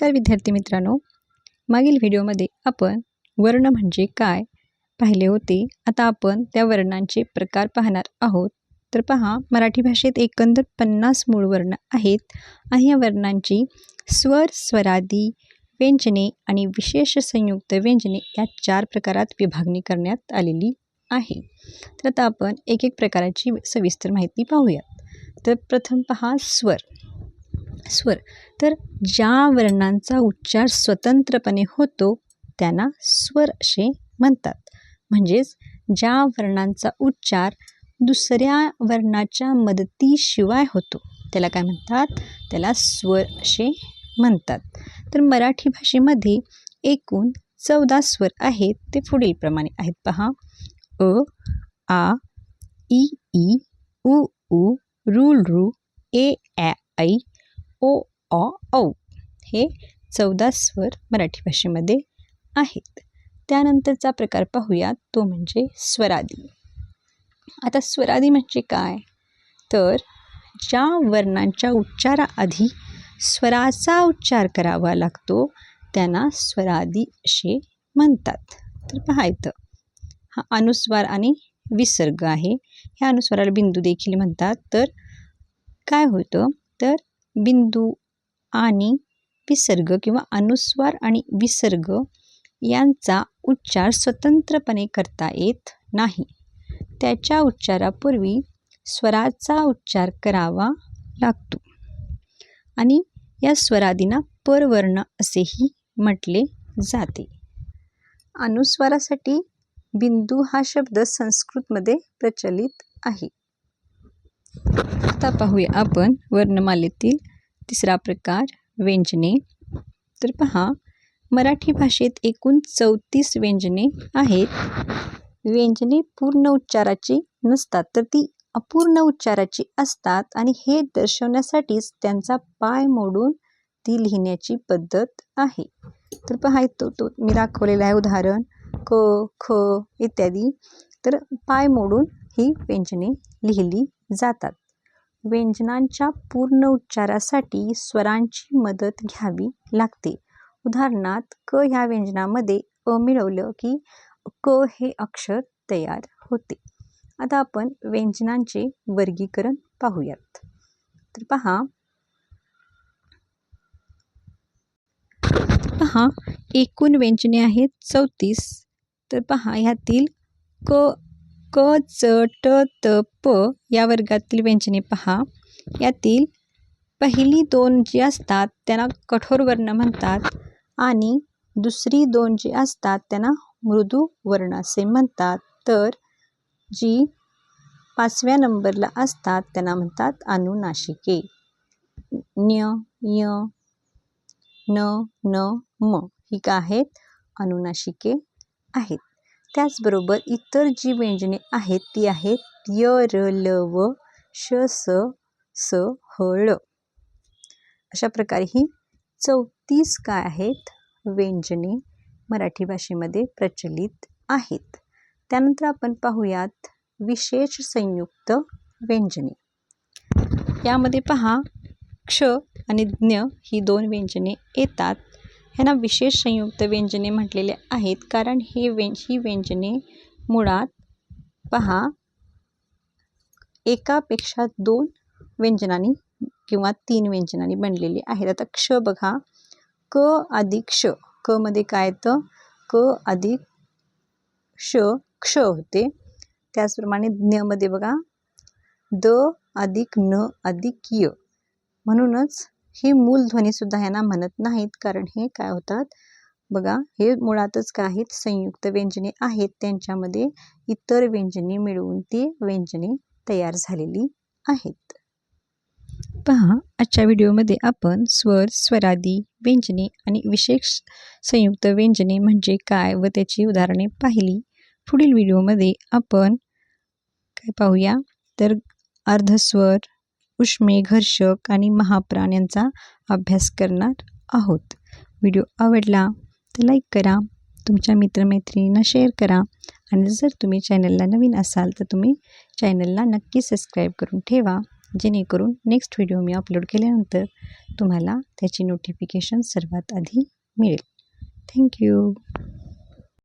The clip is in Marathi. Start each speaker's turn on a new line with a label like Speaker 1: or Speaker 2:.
Speaker 1: नमस्कार विद्यार्थी मित्रांनो. मागील व्हिडिओमध्ये आपण वर्ण म्हणजे काय पाहिले होते. आता आपण त्या वर्णांचे प्रकार पाहणार आहोत. तर पहा मराठी भाषेत एकंदर पन्नास मूळ वर्ण आहेत आणि या वर्णांची स्वर स्वरादी व्यंजने आणि विशेष संयुक्त व्यंजने या चार प्रकारात विभागणी करण्यात आलेली आहे. तर आता आपण एक एक प्रकाराची सविस्तर माहिती पाहूयात तर प्रथम पहा स्वर. स्वर. तर ज्या वर्णांचा उच्चार स्वतंत्रपणे होतो त्यांना स्वर असे म्हणतात. म्हणजेच ज्या वर्णांचा उच्चार दुसऱ्या वर्णाच्या मदतीशिवाय होतो त्याला काय म्हणतात? त्याला स्वर असे म्हणतात. तर मराठी भाषेमध्ये एकूण चौदा स्वर आहेत ते पुढीलप्रमाणे आहेत. पहा. अ आ ई ई उ उ रुल रू ए ॲ ऐ ओ ऑ औ. हे चौदा स्वर मराठी भाषेमध्ये आहेत. त्यानंतरचा प्रकार पाहूया. तो म्हणजे स्वरादी. आता स्वरादी म्हणजे काय? तर ज्या वर्णांच्या उच्चाराआधी स्वराचा उच्चार करावा लागतो त्यांना स्वरादी असे म्हणतात. तर पाहायचं हा अनुस्वार आणि विसर्ग आहे. ह्या अनुस्वाराला बिंदू देखील म्हणतात. तर काय होतं? तर बिंदू आणि विसर्ग किंवा अनुस्वार आणि विसर्ग यांचा उच्चार स्वतंत्रपणे करता येत नाही. त्याच्या उच्चारापूर्वी स्वराचा उच्चार करावा लागतो. आणि या स्वरादींना परवर्ण असेही म्हटले जाते. अनुस्वारासाठी बिंदू हा शब्द संस्कृतमध्ये प्रचलित आहे. आता पाहूया आपण वर्णमालेतील तिसरा प्रकार व्यंजने. तर पहा मराठी भाषेत एकूण चौतीस व्यंजने आहेत. व्यंजने पूर्ण उच्चाराची नसतात तर ती अपूर्ण उच्चाराची असतात आणि हे दर्शवण्यासाठीच त्यांचा पाय मोडून ती लिहिण्याची पद्धत आहे. तर पहा तो तो मी दाखवलेलं आहे उदाहरण. क ख इत्यादी. तर पाय मोडून ही व्यंजने लिहिली जातात. व्यंजनांच्या पूर्ण उच्चारासाठी स्वरांची मदत घ्यावी लागते. उदाहरणार्थ क ह्या व्यंजनामध्ये अ मिळवलं की क हे अक्षर तयार होते. आता आपण व्यंजनांचे वर्गीकरण पाहूयात. तर पहा. पहा एकूण व्यंजने आहेत चौतीस. तर पहा ह्यातील क क च ट त प या वर्गातील व्यंजने पहा. यातील पहिली दोन जी असतात त्यांना कठोर वर्ण म्हणतात आणि दुसरी दोन जी असतात त्यांना मृदू वर्ण असे म्हणतात. तर जी पाचव्या नंबरला असतात त्यांना म्हणतात अनुनाशिके. न्य य न न म ही का आहेत? अनुनाशिके आहेत. त्याचबरोबर इतर जी व्यंजने आहेत ती आहेत य र ल व श स स ह ळ अशा प्रकारे ही चौतीस काय आहेत? व्यंजने मराठी भाषेमध्ये प्रचलित आहेत. त्यानंतर आपण पाहूयात विशेष संयुक्त व्यंजने. यामध्ये पहा क्ष आणि ज्ञ ही दोन व्यंजने येतात. ह्यांना विशेष संयुक्त व्यंजने म्हटलेले आहेत. कारण हे व्यं ही व्यंजने मुळात पहा एकापेक्षा दोन व्यंजनांनी किंवा तीन व्यंजनांनी बनलेली आहेत. आता क्ष बघा. क अधिक क्ष कमध्ये काय येतं? क अधिक श क्ष होते. त्याचप्रमाणे ज्ञमध्ये बघा. द अधिक न अधिक य. म्हणूनच ही मूलध्वनीसुद्धा ह्यांना म्हणत नाहीत. कारण हे काय होतात? बघा हे मुळातच काही संयुक्त व्यंजने आहेत. त्यांच्यामध्ये इतर व्यंजने मिळवून ती व्यंजने तयार झालेली आहेत. पहा आजच्या व्हिडिओमध्ये आपण स्वर स्वरादी व्यंजने आणि विशेष संयुक्त व्यंजने म्हणजे काय व त्याची उदाहरणे पाहिली. पुढील व्हिडिओमध्ये आपण काय पाहूया? तर अर्धस्वर उष्मे घर्षक आणि महाप्राण यांचा अभ्यास करणार आहोत. व्हिडिओ आवडला तर लाईक करा तुमच्या मित्रमैत्रिणींना शेअर करा आणि जर तुम्ही चॅनलला नवीन असाल तर तुम्ही चॅनलला नक्की सबस्क्राईब करून ठेवा जेणेकरून नेक्स्ट व्हिडिओ मी अपलोड केल्यानंतर तुम्हाला त्याची नोटिफिकेशन सर्वात आधी मिळेल. थँक्यू.